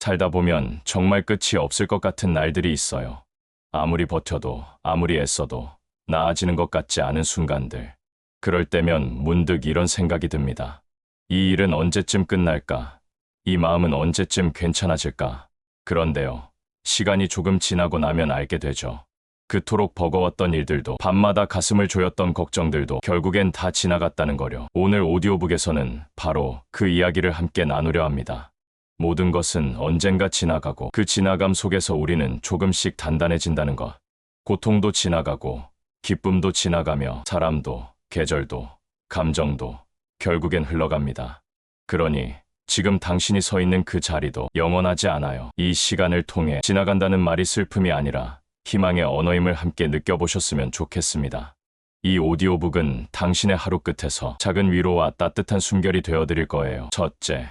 살다 보면 정말 끝이 없을 것 같은 날들이 있어요. 아무리 버텨도, 아무리 애써도 나아지는 것 같지 않은 순간들. 그럴 때면 문득 이런 생각이 듭니다. 이 일은 언제쯤 끝날까? 이 마음은 언제쯤 괜찮아질까? 그런데요. 시간이 조금 지나고 나면 알게 되죠. 그토록 버거웠던 일들도 밤마다 가슴을 조였던 걱정들도 결국엔 다 지나갔다는 거려. 오늘 오디오북에서는 바로 그 이야기를 함께 나누려 합니다. 모든 것은 언젠가 지나가고 그 지나감 속에서 우리는 조금씩 단단해진다는 것. 고통도 지나가고 기쁨도 지나가며 사람도 계절도 감정도 결국엔 흘러갑니다. 그러니 지금 당신이 서 있는 그 자리도 영원하지 않아요. 이 시간을 통해 지나간다는 말이 슬픔이 아니라 희망의 언어임을 함께 느껴보셨으면 좋겠습니다. 이 오디오북은 당신의 하루 끝에서 작은 위로와 따뜻한 숨결이 되어드릴 거예요. 첫째,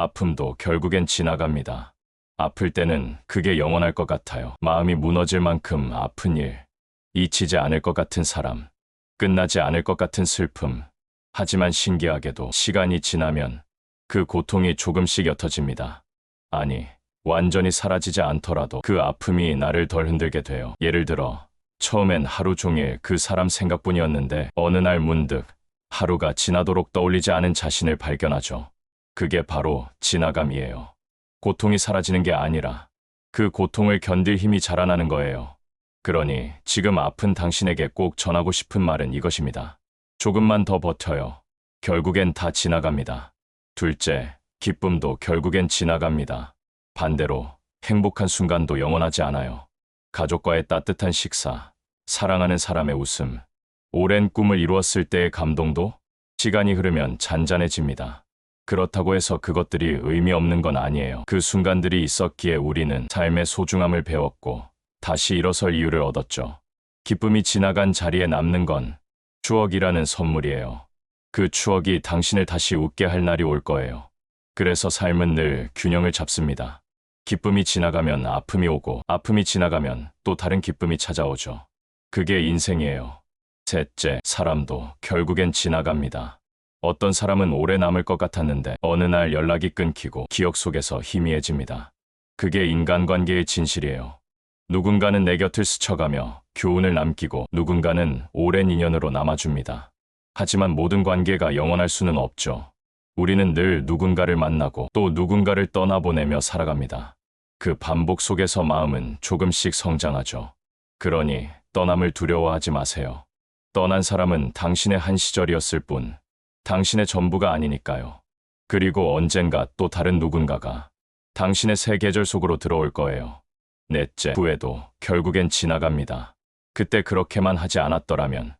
아픔도 결국엔 지나갑니다. 아플 때는 그게 영원할 것 같아요. 마음이 무너질 만큼 아픈 일, 잊히지 않을 것 같은 사람, 끝나지 않을 것 같은 슬픔. 하지만 신기하게도 시간이 지나면 그 고통이 조금씩 옅어집니다. 아니, 완전히 사라지지 않더라도 그 아픔이 나를 덜 흔들게 돼요. 예를 들어, 처음엔 하루 종일 그 사람 생각뿐이었는데 어느 날 문득 하루가 지나도록 떠올리지 않은 자신을 발견하죠. 그게 바로 지나감이에요. 고통이 사라지는 게 아니라 그 고통을 견딜 힘이 자라나는 거예요. 그러니 지금 아픈 당신에게 꼭 전하고 싶은 말은 이것입니다. 조금만 더 버텨요. 결국엔 다 지나갑니다. 둘째, 기쁨도 결국엔 지나갑니다. 반대로 행복한 순간도 영원하지 않아요. 가족과의 따뜻한 식사, 사랑하는 사람의 웃음, 오랜 꿈을 이루었을 때의 감동도 시간이 흐르면 잔잔해집니다. 그렇다고 해서 그것들이 의미 없는 건 아니에요. 그 순간들이 있었기에 우리는 삶의 소중함을 배웠고 다시 일어설 이유를 얻었죠. 기쁨이 지나간 자리에 남는 건 추억이라는 선물이에요. 그 추억이 당신을 다시 웃게 할 날이 올 거예요. 그래서 삶은 늘 균형을 잡습니다. 기쁨이 지나가면 아픔이 오고 아픔이 지나가면 또 다른 기쁨이 찾아오죠. 그게 인생이에요. 셋째, 사람도 결국엔 지나갑니다. 어떤 사람은 오래 남을 것 같았는데 어느 날 연락이 끊기고 기억 속에서 희미해집니다. 그게 인간관계의 진실이에요. 누군가는 내 곁을 스쳐가며 교훈을 남기고 누군가는 오랜 인연으로 남아줍니다. 하지만 모든 관계가 영원할 수는 없죠. 우리는 늘 누군가를 만나고 또 누군가를 떠나보내며 살아갑니다. 그 반복 속에서 마음은 조금씩 성장하죠. 그러니 떠남을 두려워하지 마세요. 떠난 사람은 당신의 한 시절이었을 뿐, 당신의 전부가 아니니까요. 그리고 언젠가 또 다른 누군가가 당신의 새 계절 속으로 들어올 거예요. 넷째, 후회도 결국엔 지나갑니다. 그때 그렇게만 하지 않았더라면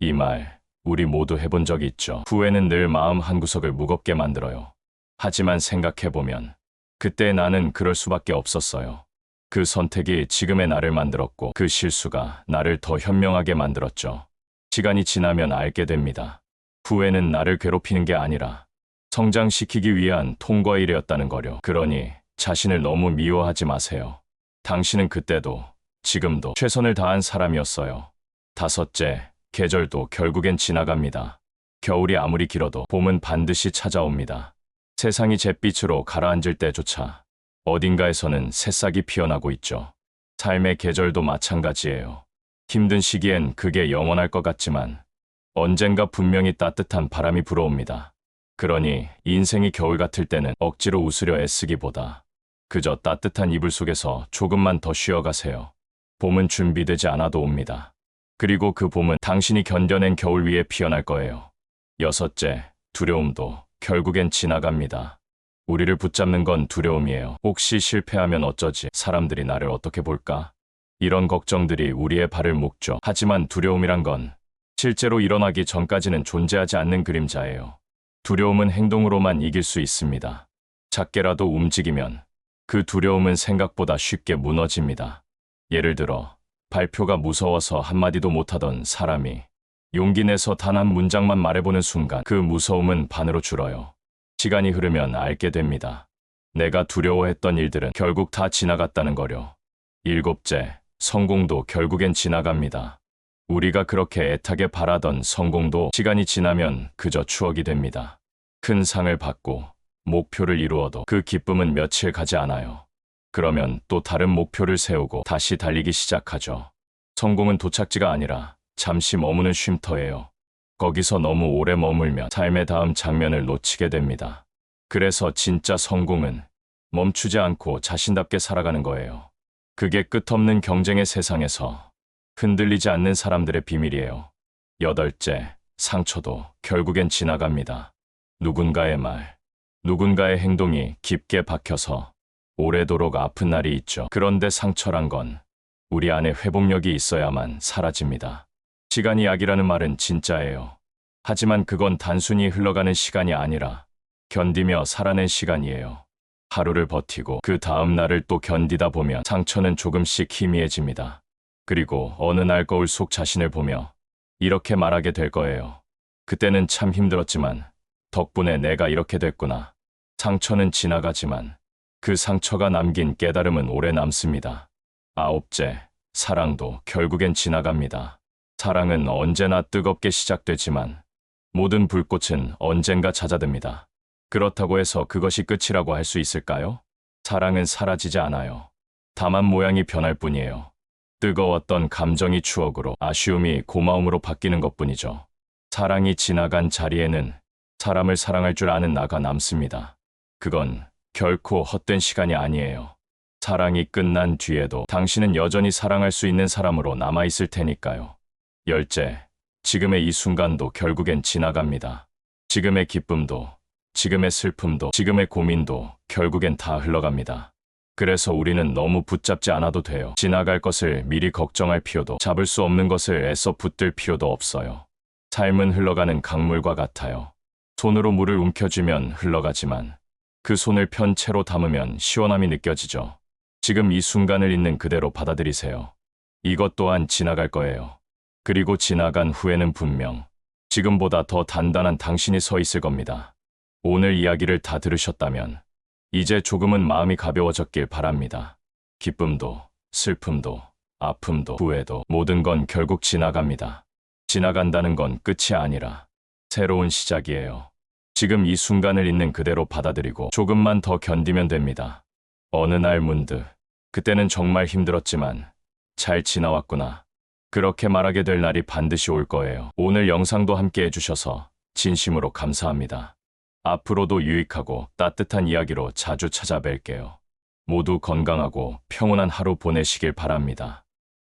이 말 우리 모두 해본 적이 있죠. 후회는 늘 마음 한구석을 무겁게 만들어요. 하지만 생각해보면 그때 나는 그럴 수밖에 없었어요. 그 선택이 지금의 나를 만들었고 그 실수가 나를 더 현명하게 만들었죠. 시간이 지나면 알게 됩니다. 후회는 나를 괴롭히는 게 아니라 성장시키기 위한 통과일이었다는 거려. 그러니 자신을 너무 미워하지 마세요. 당신은 그때도 지금도 최선을 다한 사람이었어요. 다섯째, 계절도 결국엔 지나갑니다. 겨울이 아무리 길어도 봄은 반드시 찾아옵니다. 세상이 잿빛으로 가라앉을 때조차 어딘가에서는 새싹이 피어나고 있죠. 삶의 계절도 마찬가지예요. 힘든 시기엔 그게 영원할 것 같지만 언젠가 분명히 따뜻한 바람이 불어옵니다. 그러니 인생이 겨울 같을 때는 억지로 웃으려 애쓰기보다 그저 따뜻한 이불 속에서 조금만 더 쉬어가세요. 봄은 준비되지 않아도 옵니다. 그리고 그 봄은 당신이 견뎌낸 겨울 위에 피어날 거예요. 여섯째, 두려움도 결국엔 지나갑니다. 우리를 붙잡는 건 두려움이에요. 혹시 실패하면 어쩌지? 사람들이 나를 어떻게 볼까? 이런 걱정들이 우리의 발을 묶죠. 하지만 두려움이란 건 실제로 일어나기 전까지는 존재하지 않는 그림자예요. 두려움은 행동으로만 이길 수 있습니다. 작게라도 움직이면 그 두려움은 생각보다 쉽게 무너집니다. 예를 들어, 발표가 무서워서 한마디도 못하던 사람이 용기 내서 단 한 문장만 말해보는 순간 그 무서움은 반으로 줄어요. 시간이 흐르면 알게 됩니다. 내가 두려워했던 일들은 결국 다 지나갔다는 거려. 일곱째, 성공도 결국엔 지나갑니다. 우리가 그렇게 애타게 바라던 성공도 시간이 지나면 그저 추억이 됩니다. 큰 상을 받고 목표를 이루어도 그 기쁨은 며칠 가지 않아요. 그러면 또 다른 목표를 세우고 다시 달리기 시작하죠. 성공은 도착지가 아니라 잠시 머무는 쉼터예요. 거기서 너무 오래 머물면 삶의 다음 장면을 놓치게 됩니다. 그래서 진짜 성공은 멈추지 않고 자신답게 살아가는 거예요. 그게 끝없는 경쟁의 세상에서 흔들리지 않는 사람들의 비밀이에요. 여덟째, 상처도 결국엔 지나갑니다. 누군가의 말, 누군가의 행동이 깊게 박혀서 오래도록 아픈 날이 있죠. 그런데 상처란 건 우리 안에 회복력이 있어야만 사라집니다. 시간이 약이라는 말은 진짜예요. 하지만 그건 단순히 흘러가는 시간이 아니라 견디며 살아낸 시간이에요. 하루를 버티고 그 다음 날을 또 견디다 보면 상처는 조금씩 희미해집니다. 그리고 어느 날 거울 속 자신을 보며 이렇게 말하게 될 거예요. 그때는 참 힘들었지만 덕분에 내가 이렇게 됐구나. 상처는 지나가지만 그 상처가 남긴 깨달음은 오래 남습니다. 아홉째, 사랑도 결국엔 지나갑니다. 사랑은 언제나 뜨겁게 시작되지만 모든 불꽃은 언젠가 찾아듭니다. 그렇다고 해서 그것이 끝이라고 할 수 있을까요? 사랑은 사라지지 않아요. 다만 모양이 변할 뿐이에요. 뜨거웠던 감정이 추억으로 아쉬움이 고마움으로 바뀌는 것 뿐이죠. 사랑이 지나간 자리에는 사람을 사랑할 줄 아는 나가 남습니다. 그건 결코 헛된 시간이 아니에요. 사랑이 끝난 뒤에도 당신은 여전히 사랑할 수 있는 사람으로 남아있을 테니까요. 열째, 지금의 이 순간도 결국엔 지나갑니다. 지금의 기쁨도, 지금의 슬픔도, 지금의 고민도 결국엔 다 흘러갑니다. 그래서 우리는 너무 붙잡지 않아도 돼요. 지나갈 것을 미리 걱정할 필요도, 잡을 수 없는 것을 애써 붙들 필요도 없어요. 삶은 흘러가는 강물과 같아요. 손으로 물을 움켜쥐면 흘러가지만 그 손을 편 채로 담으면 시원함이 느껴지죠. 지금 이 순간을 있는 그대로 받아들이세요. 이것 또한 지나갈 거예요. 그리고 지나간 후에는 분명 지금보다 더 단단한 당신이 서 있을 겁니다. 오늘 이야기를 다 들으셨다면 이제 조금은 마음이 가벼워졌길 바랍니다. 기쁨도, 슬픔도, 아픔도, 후회도 모든 건 결국 지나갑니다. 지나간다는 건 끝이 아니라 새로운 시작이에요. 지금 이 순간을 있는 그대로 받아들이고 조금만 더 견디면 됩니다. 어느 날 문득 그때는 정말 힘들었지만 잘 지나왔구나. 그렇게 말하게 될 날이 반드시 올 거예요. 오늘 영상도 함께 해주셔서 진심으로 감사합니다. 앞으로도 유익하고 따뜻한 이야기로 자주 찾아뵐게요. 모두 건강하고 평온한 하루 보내시길 바랍니다.